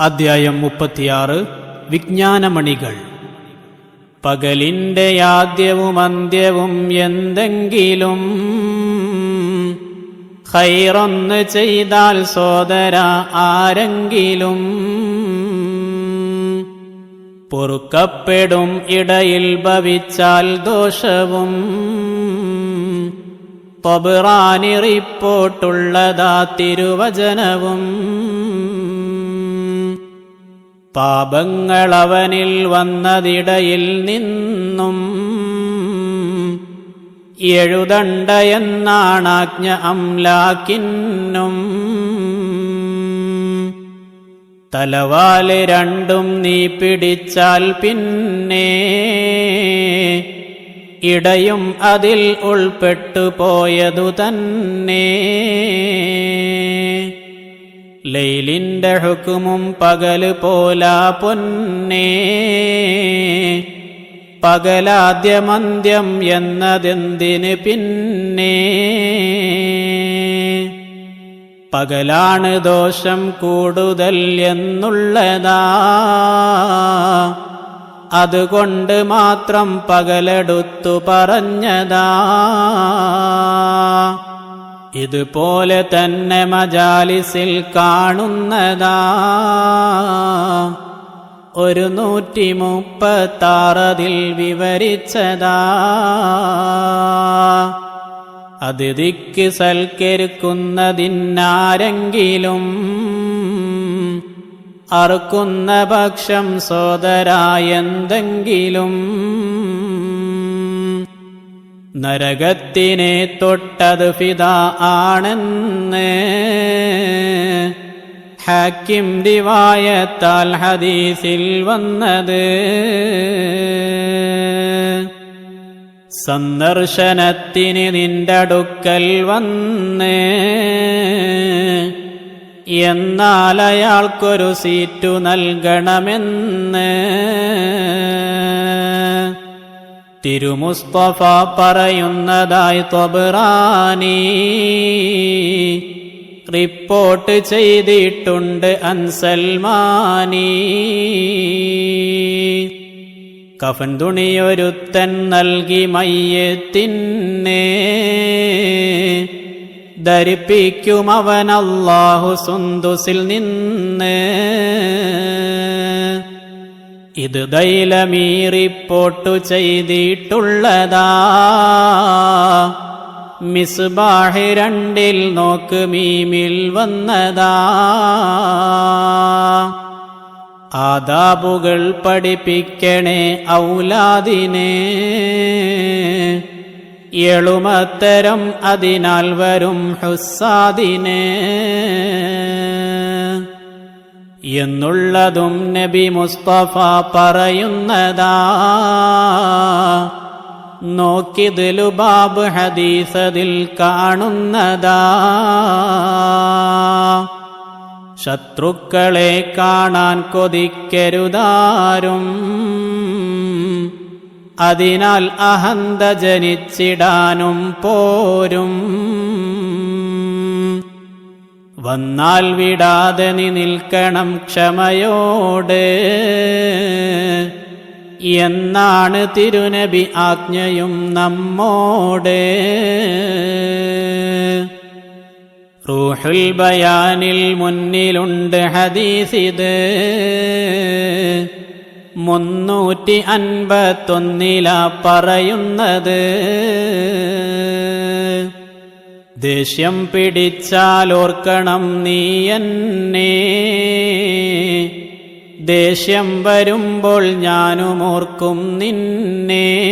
അധ്യായം മുപ്പത്തിയാറ്. വിജ്ഞാനമണികൾ. പകലിന്റെ ആദ്യവും അന്ത്യവും എന്തെങ്കിലും ഹൈറൊന്ന് ചെയ്താൽ സോദര ആരെങ്കിലും പൊറുക്കപ്പെടും ഇടയിൽ ഭവിച്ചാൽ ദോഷവും തൊബിറാനി റിപ്പോർട്ടുള്ളതാ തിരുവചനവും പാപങ്ങളവനിൽ വന്നതിടയിൽ നിന്നും എഴുതണ്ടയെന്നാണാജ്ഞ അംലാക്കിന്നും തലവാൽ രണ്ടും നീ പിടിച്ചാൽ പിന്നെ ഇടയും അതിൽ ഉൾപ്പെട്ടു പോയതു തന്നെ. ലൈലിന്റെ ഹുക്കുമും പകൽ പോലാ പൊന്നേ. പകലാദ്യമന്ത്യം എന്നതെന്തിന് പിന്നെ? പകലാണ് ദോഷം കൂടുതൽ എന്നുള്ളതാ. അതുകൊണ്ട് മാത്രം പകലെടുത്തു പറഞ്ഞതാ. ഇതുപോലെ തന്നെ മജാലിസിൽ കാണുന്നതാ. ഒരു നൂറ്റി മുപ്പത്താറതിൽ വിവരിച്ചതാ അതിഥിക്ക് സൽക്കരിക്കുന്നതിനാരെങ്കിലും അറുക്കുന്ന പക്ഷം സോദരായെന്തെങ്കിലും നരകത്തിനെ തൊട്ടത് ഫിത ആണെന്ന്. ഹാക്കിം ദിവായത്താൽ ഹദീസിൽ വന്നത്. സന്ദർശനത്തിന് നിന്റെ അടുക്കൽ വന്ന്. എന്നാൽ അയാൾക്കൊരു സീറ്റു നൽകണമെന്ന്. തിരുമുസ്തഫ പറയുന്നതായി തൊബറാനി. റിപ്പോർട്ട് ചെയ്തിട്ടുണ്ട് അൻസൽമാനി. കഫൻ തുണിയൊരുത്തൻ നൽകി മയ്യത്തിന്നെ ധരിപ്പിക്കും അവൻ സുന്ദുസിൽ നിന്ന്. ഇത് ദൈലമീ റിപ്പോർട്ടു ചെയ്തിട്ടുള്ളതാ. മിസ്ബാഹി രണ്ടിൽ നോക്ക് മീമിൽ വന്നതാ. ആദാബുകൾ പഠിപ്പിക്കണേ ഔലാദിനെ. എളുമത്തരം അതിനാൽ വരും ഹുസാദിനെ എന്നുള്ളതും നബി മുസ്തഫ പറയുന്നതാ. നോക്കിതിലു ബാബ് ഹദീസതിൽ കാണുന്നതാ. ശത്രുക്കളെ കാണാൻ കൊതിക്കരുതാരും. അതിനാൽ അഹന്ത ജനിച്ചിടാനും പോരും. വന്നാൽ വിടാതെ നീ നിൽക്കണം ക്ഷമയോട്. എന്നാണ് തിരുനബി ആജ്ഞയും നമ്മോട്. റൂഹുൽ ബയാനിൽ മുന്നിലുണ്ട് ഹദീസിത്. മുന്നൂറ്റി അൻപത്തൊന്നില പറയുന്നത്. ദേഷ്യം പിടിച്ചാലോർക്കണം നീ എന്നെ ദേഷ്യം വരുമ്പോൾ ഞാനും ഓർക്കും നിന്നെ.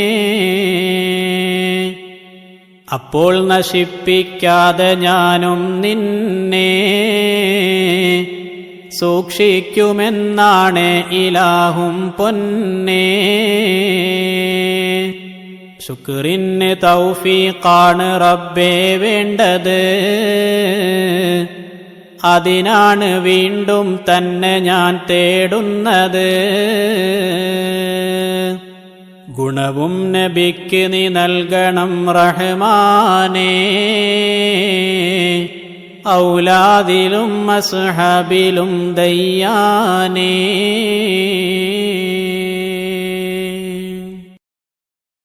അപ്പോൾ നശിപ്പിക്കാതെ ഞാനും നിന്നെ. സൂക്ഷിക്കുമെന്നാണ് ഇലാഹും പൊന്നേ. ശുക്രിന് തൗഫീഖാണ് റബ്ബേ വേണ്ടത്. അതിനാണ് വീണ്ടും തന്നെ ഞാൻ തേടുന്നത്. ഗുണവും നബിക്ക് നീ നൽകണം റഹ്മാനേ. ഔലാദിലും അസ്ഹബിലും ദയ്യാനേ.